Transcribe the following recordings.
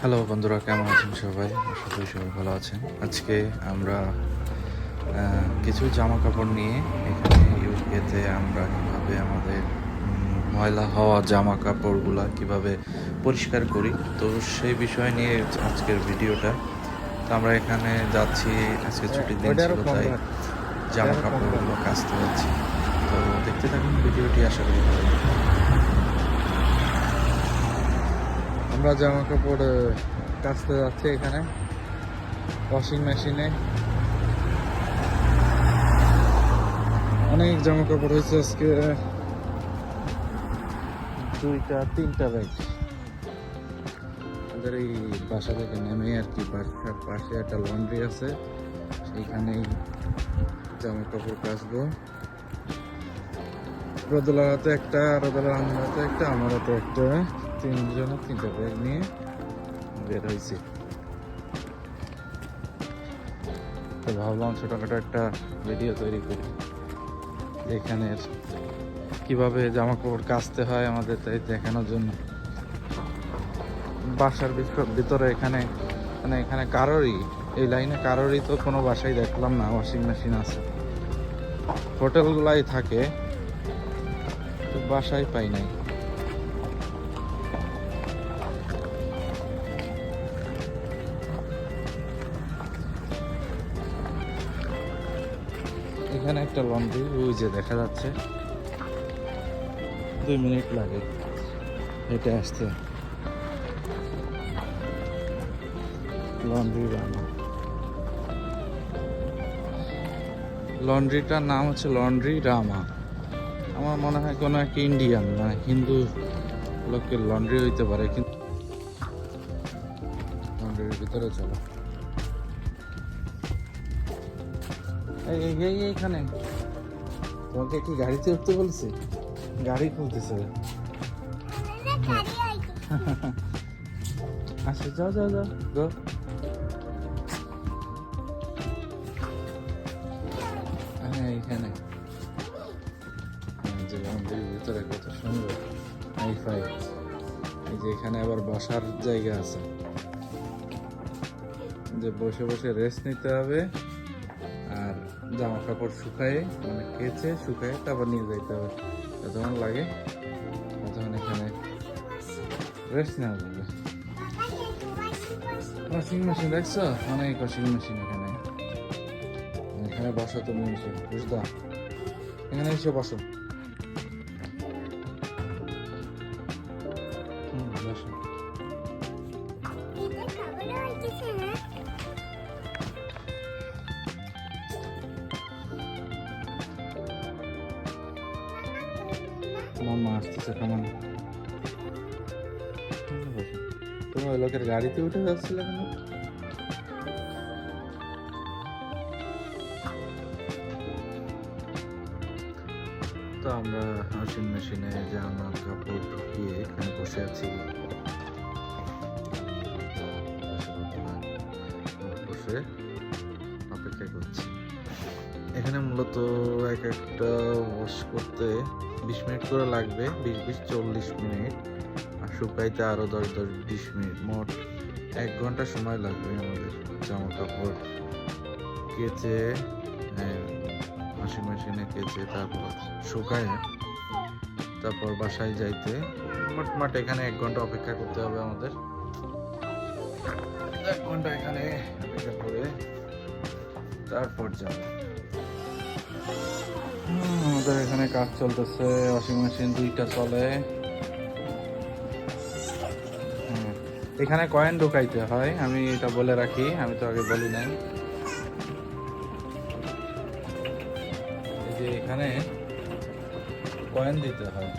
Hello বন্ধুরা, কেমন আছেন সবাই? আশা করি সবাই ভালো আছেন। আজকে আমরা কিছু জামা কাপড় নিয়ে এখানে ইউকেতে আমরা কীভাবে আমাদের ময়লা হওয়া জামা কাপড়গুলা কীভাবে পরিষ্কার করি। তো সেই বিষয় নিয়ে আজকের ভিডিওটা। তো আমরা এখানে যাচ্ছি, আজকে ছুটির দিন ছিল, তাই জামা কাপড়গুলো কাচতে যাচ্ছি। তো দেখতে থাকুন, ভিডিওটি আশা করি ভালো লাগবে। আমরা জামা কাপড় কাচতে যাচ্ছি এখানে। ওয়াশিং মেশিনে অনেক জামা কাপড় হয়েছে আজকে। দুইটা তিনটা ব্যাগ আমাদের এই বাসা থেকে নেমে আর কি বাসার পাশে একটা লন্ড্রি আছে। সেইখানেই জামা কাপড় কাচবো। রোদলার হাতে একটা রোদলার আমার হাতে একটা আমার হাতে একটা। তিনজনে তিনটা ব্যাগ নিয়ে বের হয়েছি। তো ভাবলাম ছোটখাটো একটা ভিডিও তৈরি করি। এখানে কীভাবে জামা কাপড় কাচতে হয় আমাদের তাই দেখানোর জন্য। বাসার ভিতরে এখানে মানে এখানে কারোরই, এই লাইনে কারোরই তো কোনো বাসায় দেখলাম না ওয়াশিং মেশিন আছে। হোটেলগুলাই থাকে তো বাসায় পাই নাই। এখানে একটা লন্ড্রি, ওই যে দেখা যাচ্ছে। দুই মিনিট লাগে। এটা আসতে। লন্ড্রি রান্না লন্ড্রিটার নাম হচ্ছে লন্ড্রি রামা। আমার মনে হয় কোনো একটা ইন্ডিয়ান মানে হিন্দু লোকের লন্ড্রি হইতে পারে, কিন্তু লন্ড্রির ভিতরে চলো। এই এই এই, এইখানে। তোমাকে কি গাড়িতে উঠতে বলছি? গাড়ি খুলতেছে। আচ্ছা যাও যাও যাও গো হ্যাঁ এইখানে। ভিতরে কত সুন্দর যে এখানে আবার বসার জায়গা আছে। যে বসে বসে রেস্ট নিতে হবে। জামা কাপড় শুকায় মানে কেচে শুকায় তারপর নিয়ে যাইতে হবে। যতক্ষণ লাগে ততক্ষণ এখানে রেস্ট নেওয়া যাবে। ওয়াশিং মেশিন দেখছ? অনেক ওয়াশিং মেশিন এখানে। এখানে বসো তুমি, বুঝলা? এখানে এসে বসো। আসতেছে কেমন তুমি ওই লোকের গাড়িতে উঠে যাচ্ছিলে কেন? তো আমরা ওয়াশিং মেশিনে জামা কাপড় ঢুকিয়ে এখানে বসে আছি। বসে অপেক্ষা করছি। এখানে মূলত এক একটা ওয়াশ করতে বিশ মিনিট করে লাগবে, বিশ বিশ চল্লিশ মিনিট। আর শুকাইতে আরও দশ দশ বিশ মিনিট, মোট এক ঘণ্টা সময় লাগবে আমাদের জামা কাপড় কেচে ওয়াশিং মেশিনে কেচে, তারপর শুকায়। তারপর বাসায় যাইতে মোট মোটমাট এখানে এক ঘণ্টা অপেক্ষা করতে হবে আমাদের। এক ঘণ্টা এখানে অপেক্ষা করে তারপর যাব। আমাদের এখানে কাজ চলতেছে ওয়াশিং মেশিন দুইটা চলে। এখানে কয়েন ঢুকাইতে হয়, আমি এটা বলে রাখি, আমি তো আগে বলি নাই। যে এখানে কয়েন দিতে হয়।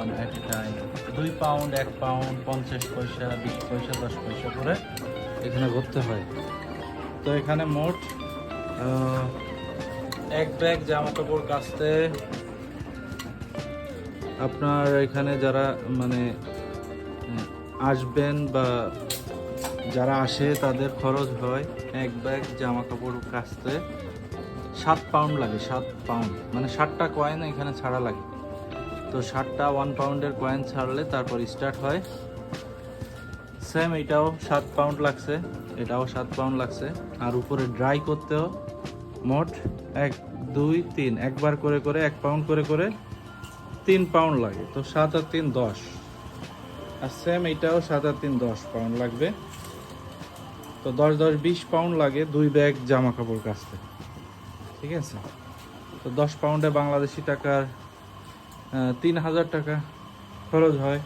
One at a দুই পাউন্ড এক পাউন্ড পঞ্চাশ পয়সা, বিশ পয়সা, দশ পয়সা করে এখানে ভরতে হয়। তো এখানে মোট এক ব্যাগ জামা কাপড় কাচতে আপনার এখানে যারা মানে আসবেন বা যারা আসে তাদের খরচ হয় এক ব্যাগ জামা কাপড় কাচতে সাত পাউন্ড লাগে, সাত পাউন্ড মানে ষাটটা কয়েন এখানে ছাড়া লাগে। তো ষাটটা ওয়ান পাউন্ডের কয়েন ছাড়লে তারপর স্টার্ট হয় সেম এটাও সাত পাউন্ড লাগছে, এটাও সাত পাউন্ড লাগছে। আর উপরে ড্রাই করতেও মোট এক, দুই, তিন, একবার করে করে, এক পাউন্ড করে করে তিন পাউন্ড লাগে, তো সাত আর তিন দশ। আর সেম এটাও সাত আর তিন দশ পাউন্ড লাগবে। তো দশ দশ, বিশ পাউন্ড লাগে দুই ব্যাগ জামা কাপড় কাচতে ঠিক আছে? তো দশ পাউন্ডে বাংলাদেশি টাকার তিন হাজার টাকা খরচ হয়।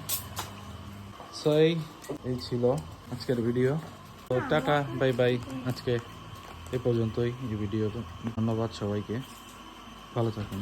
সো এই এই ছিল আজকের ভিডিও। তো টাটা, বাই বাই। আজকে এ পর্যন্তই এই ভিডিও। ধন্যবাদ সবাইকে। ভালো থাকুন।